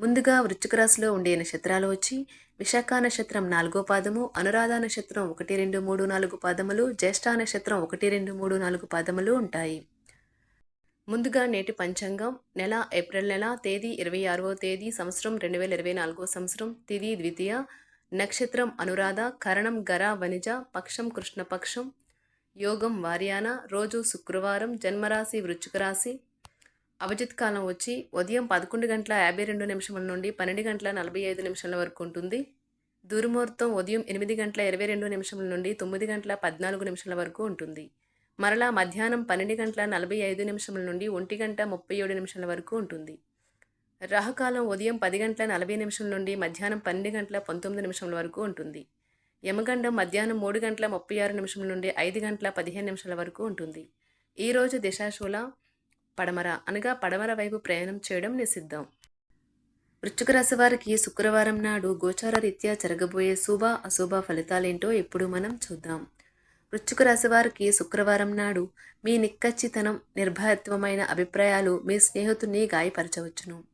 ముందుగా వృశ్చిక రాశిలో ఉండే నక్షత్రాలు వచ్చి విశాఖ నక్షత్రం నాలుగో పాదము అనురాధ నక్షత్రం ఒకటి రెండు మూడు నాలుగు పాదములు జ్యేష్ఠ నక్షత్రం ఒకటి రెండు మూడు నాలుగు పాదములు ఉంటాయి. ముందుగా నేటి పంచాంగం నెల ఏప్రిల్ నెల తేదీ ఇరవై ఆరవ తేదీ సంవత్సరం రెండు వేల ఇరవై నాలుగో సంవత్సరం తిది ద్వితీయ నక్షత్రం అనురాధ కరణం గర వనిజ పక్షం కృష్ణపక్షం యోగం వార్యాన రోజు శుక్రవారం జన్మరాశి వృశ్చిక రాశి అభిజిత్ కాలం వచ్చి ఉదయం పదకొండు గంటల యాభై రెండు నిమిషముల నుండి పన్నెండు గంటల నలభై ఐదు నిమిషాల వరకు ఉంటుంది. దుర్ముహూర్తం ఉదయం ఎనిమిది గంటల ఇరవై రెండు నిమిషముల నుండి తొమ్మిది గంటల పద్నాలుగు నిమిషాల వరకు ఉంటుంది. మరలా మధ్యాహ్నం పన్నెండు గంటల నలభై ఐదు నిమిషముల నుండి ఒంటి గంట ముప్పై ఏడు నిమిషాల వరకు ఉంటుంది. రాహుకాలం ఉదయం పది గంటల నలభై నిమిషం నుండి మధ్యాహ్నం పన్నెండు గంటల పంతొమ్మిది నిమిషాల వరకు ఉంటుంది. యమగండం మధ్యాహ్నం మూడు గంటల ముప్పై ఆరు నిమిషం నుండి ఐదు గంటల పదిహేను నిమిషాల వరకు ఉంటుంది. ఈరోజు దిశాశూల పడమర అనగా పడమర వైపు ప్రయాణం చేయడం నిషిద్ధం. వృశ్చిక రాశి వారికి శుక్రవారం నాడు గోచార రీత్యా జరగబోయే శుభ అశుభ ఫలితాలేంటో ఇప్పుడు మనం చూద్దాం. వృశ్చిక రాశి వారికి శుక్రవారం నాడు మీ నిక్కచ్చితనం నిర్భయత్వమైన అభిప్రాయాలు మీ స్నేహితుడిని గాయపరచవచ్చును.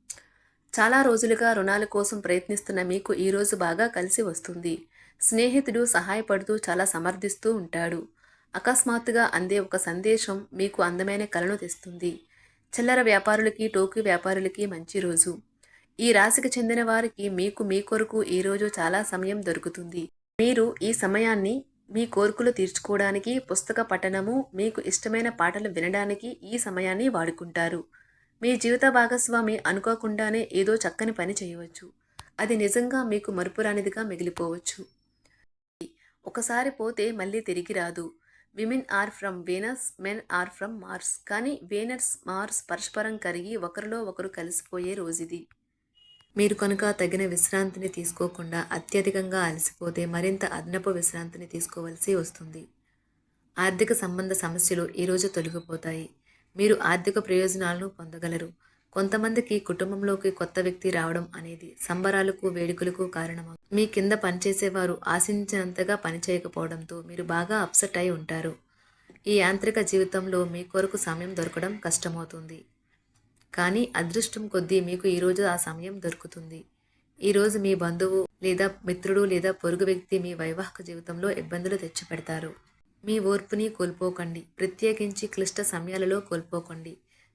చాలా రోజులుగా రుణాల కోసం ప్రయత్నిస్తున్న మీకు ఈరోజు బాగా కలిసి వస్తుంది. స్నేహితుడు సహాయపడుతూ చాలా సమర్థిస్తూ ఉంటాడు. అకస్మాత్తుగా అందే ఒక సందేశం మీకు అందమైన కలను తెస్తుంది. చిల్లర వ్యాపారులకి టోకీ వ్యాపారులకి మంచి రోజు. ఈ రాశికి చెందిన వారికి మీకు మీ కొరకు ఈరోజు చాలా సమయం దొరుకుతుంది. మీరు ఈ సమయాన్ని మీ కోరికలు తీర్చుకోవడానికి పుస్తక పఠనము మీకు ఇష్టమైన పాటలు వినడానికి ఈ సమయాన్ని వాడుకుంటారు. మీ జీవిత భాగస్వామి అనుకోకుండానే ఏదో చక్కని పని చేయవచ్చు. అది నిజంగా మీకు మరుపురానిదిగా మిగిలిపోవచ్చు. ఒకసారి పోతే మళ్ళీ తిరిగి రాదు. Women are from Venus men are from Mars. కానీ వీనస్ మార్స్ పరస్పరం కరిగి ఒకరిలో ఒకరు కలిసిపోయే రోజుది. మీరు కనుక తగిన విశ్రాంతిని తీసుకోకుండా అత్యధికంగా అలసిపోతే మరింత అదనపు విశ్రాంతిని తీసుకోవలసి వస్తుంది. ఆర్థిక సంబంధ సమస్యలు ఈరోజు తొలగిపోతాయి. మీరు ఆర్థిక ప్రయోజనాలను పొందగలరు. కొంతమందికి కుటుంబంలోకి కొత్త వ్యక్తి రావడం అనేది సంబరాలకు వేడుకలకు కారణమవు మీ కింద పనిచేసేవారు ఆశించినంతగా పనిచేయకపోవడంతో మీరు బాగా అప్సెట్ అయి ఉంటారు. ఈ యాంత్రిక జీవితంలో మీ కొరకు సమయం దొరకడం కష్టమవుతుంది. కానీ అదృష్టం కొద్దీ మీకు ఈరోజు ఆ సమయం దొరుకుతుంది. ఈరోజు మీ బంధువు లేదా మిత్రుడు లేదా పొరుగు వ్యక్తి మీ వైవాహిక జీవితంలో ఇబ్బందులు తెచ్చిపెడతారు. మీ ఓర్పుని కోల్పోకండి. ప్రత్యేకించి క్లిష్ట సమయాలలో కోల్పోకండి.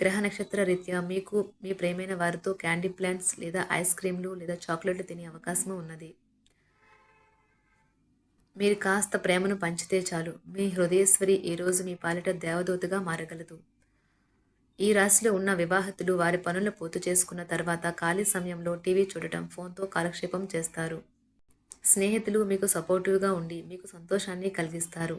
గ్రహ నక్షత్ర రీత్యా మీకు మీ ప్రేమైన వారితో క్యాండీ ప్లాంట్స్ లేదా ఐస్ క్రీమ్లు లేదా చాక్లెట్లు తినే అవకాశం ఉన్నది. మీరు కాస్త ప్రేమను పంచితే చాలు. మీ హృదయేశ్వరి ఈరోజు మీ పాలిట దేవదూతగా మారగలదు. ఈ రాశిలో ఉన్న వివాహితులు వారి పనులు పూర్తి చేసుకున్న తర్వాత ఖాళీ సమయంలో టీవీ చూడటం ఫోన్తో కాలక్షేపం చేస్తారు. స్నేహితులు మీకు సపోర్టివ్గా ఉండి మీకు సంతోషాన్ని కలిగిస్తారు.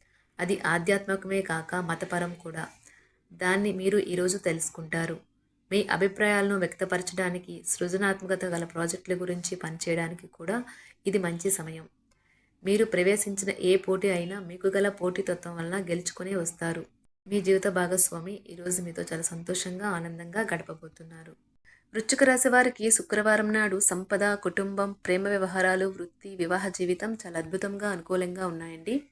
అది ఆధ్యాత్మికమే కాక మతపరం కూడా. దాన్ని మీరు ఈరోజు తెలుసుకుంటారు. మీ అభిప్రాయాలను వ్యక్తపరచడానికి సృజనాత్మకత గల ప్రాజెక్టుల గురించి పనిచేయడానికి కూడా ఇది మంచి సమయం. మీరు ప్రవేశించిన ఏ పోటీ అయినా మీకు గల పోటీతత్వం వలన గెలుచుకునే వస్తారు. మీ జీవిత భాగస్వామి ఈరోజు మీతో చాలా సంతోషంగా ఆనందంగా గడపబోతున్నారు. వృచ్చిక రాశి వారికి శుక్రవారం నాడు సంపద కుటుంబం ప్రేమ వ్యవహారాలు వృత్తి వివాహ జీవితం చాలా అద్భుతంగా అనుకూలంగా ఉన్నాయండి.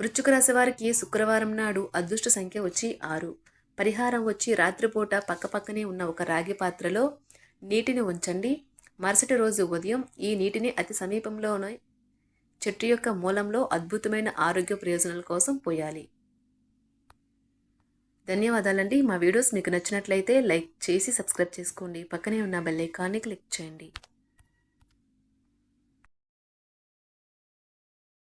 వృశ్చిక రాశి వారికి శుక్రవారం నాడు అదృష్ట సంఖ్య వచ్చి ఆరు. పరిహారం వచ్చి రాత్రిపూట పక్కపక్కనే ఉన్న ఒక రాగి పాత్రలో నీటిని ఉంచండి. మరుసటి రోజు ఉదయం ఈ నీటిని అతి సమీపంలోనే చెట్టు యొక్క మూలంలో అద్భుతమైన ఆరోగ్య ప్రయోజనాల కోసం పోయాలి. ధన్యవాదాలండి. మా వీడియోస్ మీకు నచ్చినట్లయితే లైక్ చేసి సబ్స్క్రైబ్ చేసుకోండి. పక్కనే ఉన్న బెల్ ఐకాన్ని క్లిక్ చేయండి.